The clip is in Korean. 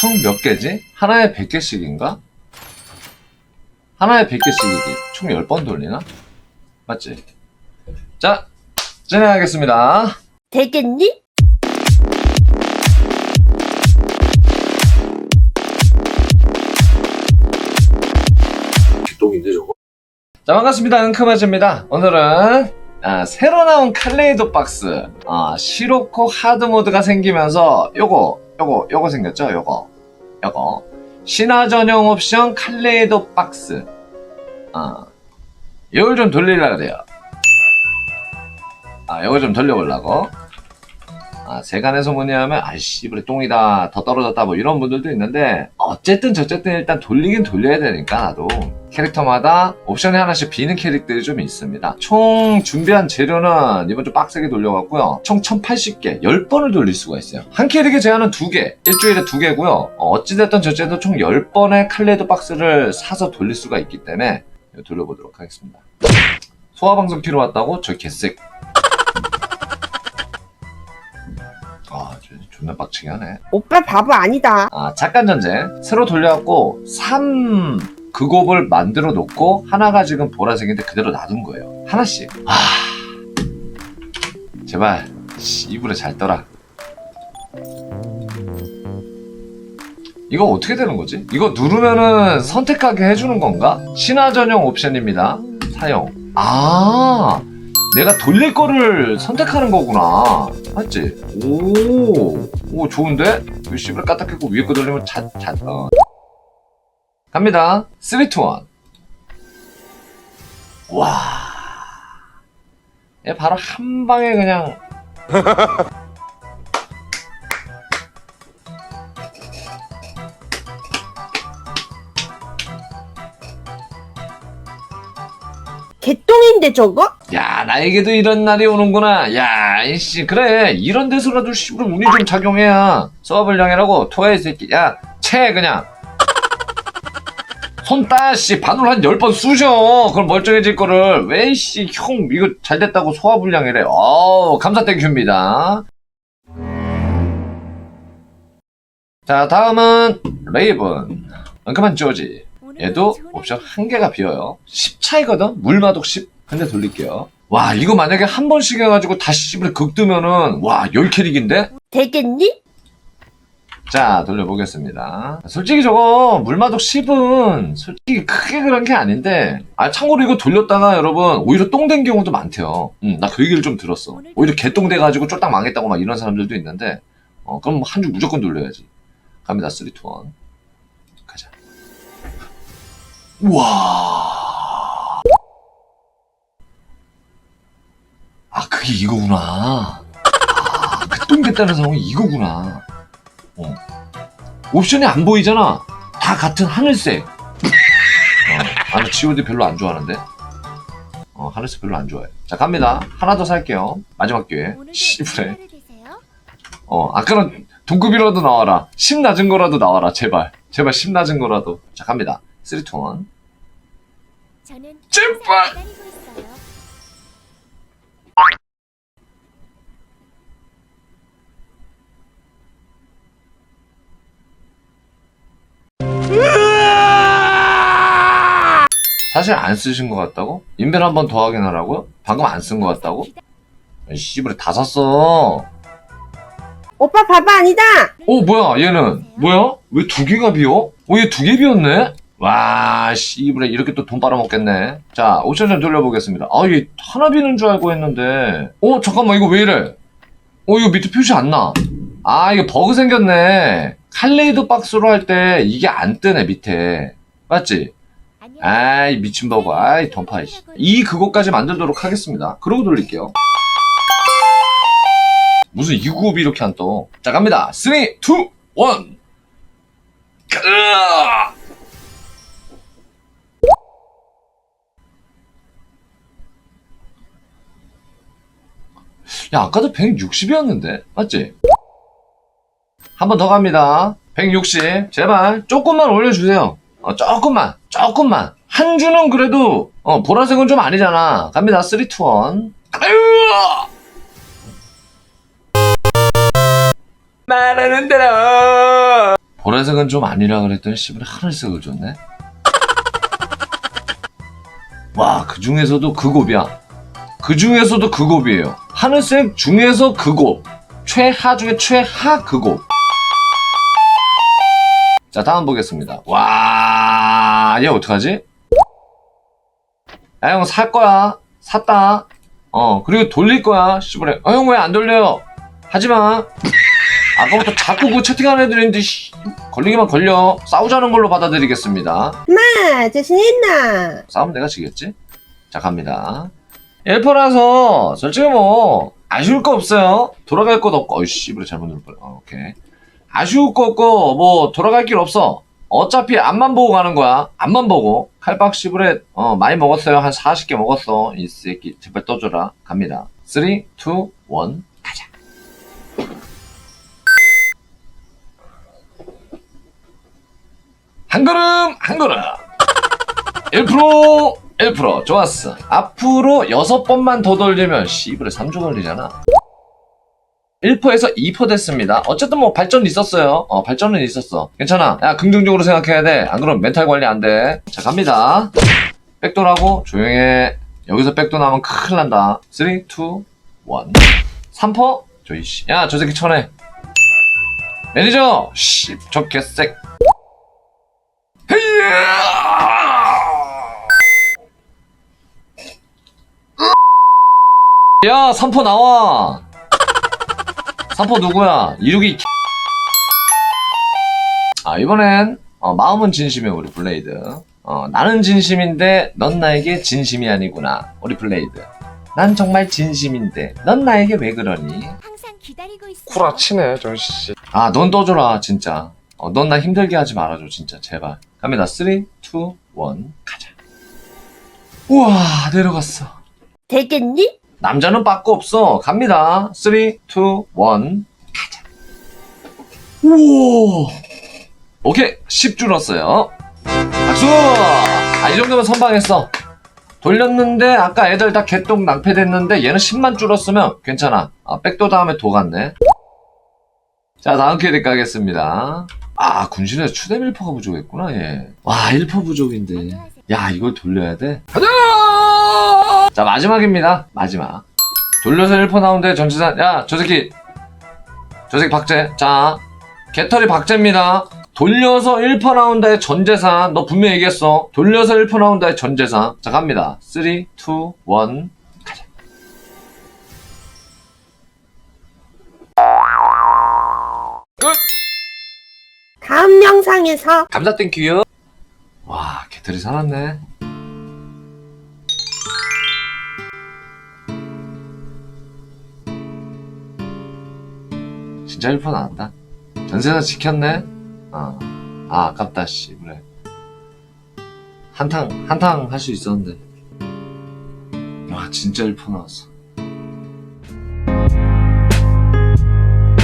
총 몇 개지? 하나에 100개씩인가? 하나에 100개씩이지. 총 10번 돌리나? 맞지? 자, 진행하겠습니다. 되겠니? 개똥인데 저거? 자 반갑습니다 은크마즈입니다 오늘은 아, 새로 나온 칼레이도 박스 아, 시로코 하드 모드가 생기면서 요거 요거 요거 생겼죠? 요거. 요거. 신화 전용 옵션 칼레이도 박스. 아 요걸 좀 돌리려고 그래요. 아 요거 좀 돌려보려고 아, 세간에서 뭐냐면, 아이씨, 이번에 똥이다, 더 떨어졌다, 뭐 이런 분들도 있는데, 어쨌든 저쨌든 일단 돌리긴 돌려야 되니까, 나도. 캐릭터마다 옵션이 하나씩 비는 캐릭들이 좀 있습니다. 총 준비한 재료는 이번 주 빡세게 돌려갔고요. 총 1080개, 10번을 돌릴 수가 있어요. 한 캐릭의 제한은 2개, 일주일에 2개고요. 어, 어찌됐든 저쨌든 총 10번의 칼레드 박스를 사서 돌릴 수가 있기 때문에 돌려보도록 하겠습니다. 소화방송 키로 왔다고? 저 개색. 존나 빡치게 하네. 오빠 바보 아니다. 아, 잠깐 전쟁. 새로 돌려갖고 3 그곱을 만들어 놓고 하나가 지금 보라색인데 그대로 놔둔 거예요. 하나씩. 아, 제발 씨, 이불에 잘 떠라. 이거 어떻게 되는 거지? 이거 누르면은 선택하게 해주는 건가? 신화 전용 옵션입니다. 사용. 아, 내가 돌릴 거를 선택하는 거구나. 맞지? 오, 오, 좋은데? 이 씨발 까딱하고 위에 거 돌리면 잣, 잣, 어. 갑니다. 3, 2, 1. 와. 얘 바로 한 방에 그냥. 똥인데 저거? 야, 나에게도 이런 날이 오는구나. 야, 이씨, 그래. 이런 데서라도 씨발 운이 좀 작용해야 서브를 향해라고 토해, 이 새끼. 야, 채, 그냥. 손 따, 씨. 바늘 한 열 번 쑤셔. 그럼 멀쩡해질 거를. 왜, 씨, 형, 이거 잘 됐다고 소화불량이래. 어우, 감사 땡큐입니다. 자, 다음은 레이븐. 그만 조지. 얘도 옵션 한 개가 비어요. 10 차이거든? 물마독 10. 근데 돌릴게요. 와, 이거 만약에 한 번씩 해가지고 다시 10을 극뜨면은, 와, 10캐릭인데? 되겠니? 자, 돌려보겠습니다. 솔직히 저거, 물마독 10은, 솔직히 크게 그런 게 아닌데, 아, 참고로 이거 돌렸다가 여러분, 오히려 똥 된 경우도 많대요. 음, 나 그 얘기를 좀 들었어. 오히려 개똥 돼가지고 쫄딱 망했다고 막 이런 사람들도 있는데, 어, 그럼 한주 무조건 돌려야지. 갑니다, 3, 2, 1. 우와. 아, 그게 이거구나. 아, 그똥 됐다는 상황이 이거구나. 어. 옵션이 안 보이잖아. 다 같은 하늘색. 어, 아, 나 GOD 별로 안 좋아하는데. 어, 하늘색 별로 안 좋아해. 자, 갑니다. 하나 더 살게요. 마지막 기회. 씨부래. 어, 아까는 동급이라도 나와라. 10 낮은 거라도 나와라. 제발. 제발 10 낮은 거라도. 자, 갑니다. 3, 2, 1. 저는 제발! 항상 기다리고 있어요. 사실 안 쓰신 것 같다고? 인벤 한번 더 확인하라고요? 방금 안 쓴 것 같다고? 아이, 씨부래 다 샀어. 오빠 바보 아니다. 어, 뭐야, 얘는. 뭐야? 왜 두 개가 비어? 어, 얘두 개 비었네? 와, 씨부래 이렇게 또 돈 빨아먹겠네. 자, 옵션 좀 돌려보겠습니다. 아, 얘 하나 비는 줄 알고 했는데. 어, 잠깐만, 이거 왜 이래? 어, 이거 밑에 표시 안 나. 아, 이거 버그 생겼네. 칼레이드 박스로 할 때 이게 안 뜨네, 밑에. 맞지? 아이, 미친 버그. 아이, 던파, 이씨. 이 그거까지 만들도록 하겠습니다. 그러고 돌릴게요. 무슨 이구업이 이렇게 안 떠. 자, 갑니다. 3, 2, 1. 으아! 야, 아까도 160이었는데. 맞지? 한 번 더 갑니다. 160. 제발, 조금만 올려주세요. 어, 조금만, 조금만. 한 주는 그래도, 어, 보라색은 좀 아니잖아. 갑니다. 3, 2, 1. 아유! 말하는 대로 보라색은 좀 아니라 그랬더니 씨발 하늘색을 줬네. 와, 그 중에서도 그 곱이야. 그 중에서도 그 곱이에요. 하늘색 중에서 그 곱. 최하 중에 최하 그 곱. 자, 다음 보겠습니다. 와, 얘 어떡하지? 야, 형, 살 거야. 샀다. 어, 그리고 돌릴 거야. 씨발에. 어, 형, 왜 안 돌려요? 하지 마. 아까부터 자꾸 그 채팅하는 애들이 있는데, 씨, 걸리기만 걸려. 싸우자는 걸로 받아들이겠습니다. 마, 자신 있나? 싸우면 내가 지겠지? 자, 갑니다. 1퍼라서, 솔직히 뭐, 아쉬울 거 없어요. 돌아갈 것도 없고, 어이, 씨발, 잘못 누를 뻔. 어, 오케이. 아쉬울 거 없고, 뭐, 돌아갈 길 없어. 어차피 앞만 보고 가는 거야. 앞만 보고. 칼박 씨부레, 어, 많이 먹었어요. 한 40개 먹었어. 이 새끼, 제발 떠줘라. 갑니다. 3, 2, 1, 가자. 한 걸음, 한 걸음. 1% 1% 좋았어. 앞으로 6번만 더 돌리면 씨부레 3주 걸리잖아. 1%에서 2% 됐습니다. 어쨌든 뭐 발전 있었어요. 어 발전은 있었어. 괜찮아. 야 긍정적으로 생각해야 돼 안 그러면 멘탈 관리 안 돼 자 갑니다. 백도라고 조용해. 여기서 백도 나면 큰일 난다. 3 2 1 3%? 저이 씨. 야, 저 새끼 쳐내. 매니저! 씨, 저 개색. 야, 3포 나와. 3포 누구야? 이륙이. 아, 이번엔, 어, 마음은 진심이야, 우리 블레이드. 어, 나는 진심인데, 넌 나에게 진심이 아니구나, 우리 블레이드. 난 정말 진심인데, 넌 나에게 왜 그러니? 항상 기다리고 있어. 구라치네 정씨 아, 넌 떠줘라, 진짜. 어, 넌 나 힘들게 하지 말아줘, 진짜, 제발. 갑니다. 3, 2, 1, 가자. 우와, 내려갔어. 되겠니? 남자는 빠꾸 없어. 갑니다. 3, 2, 1, 가자. 우와. 오케이, 10 줄었어요. 박수! 아, 이 정도면 선방했어. 돌렸는데, 아까 애들 다 개똥 낭패됐는데, 얘는 10만 줄었으면 괜찮아. 아, 백도 다음에 도 갔네. 자, 다음 캐릭 가겠습니다. 아, 군신에서 추대 밀퍼가 부족했구나, 얘. 와, 1퍼 부족인데. 야, 이걸 돌려야 돼? 가자! 자, 마지막입니다. 마지막. 돌려서 1퍼 나오는데 전체산, 야, 저 새끼. 저 새끼 박제. 자, 개털이 박제입니다. 돌려서 1퍼 나온다의 전재산. 너 분명히 얘기했어. 돌려서 1퍼 나온다의 전재산. 자, 갑니다. 3, 2, 1, 가자. 끝! 다음 영상에서 감사 땡큐요. 와, 개털이 살았네. 진짜 1% 나왔다. 전세사 지켰네? 아, 아, 아깝다, 씨, 그래. 한탕, 한탕 할 수 있었는데. 와, 진짜 1% 나왔어.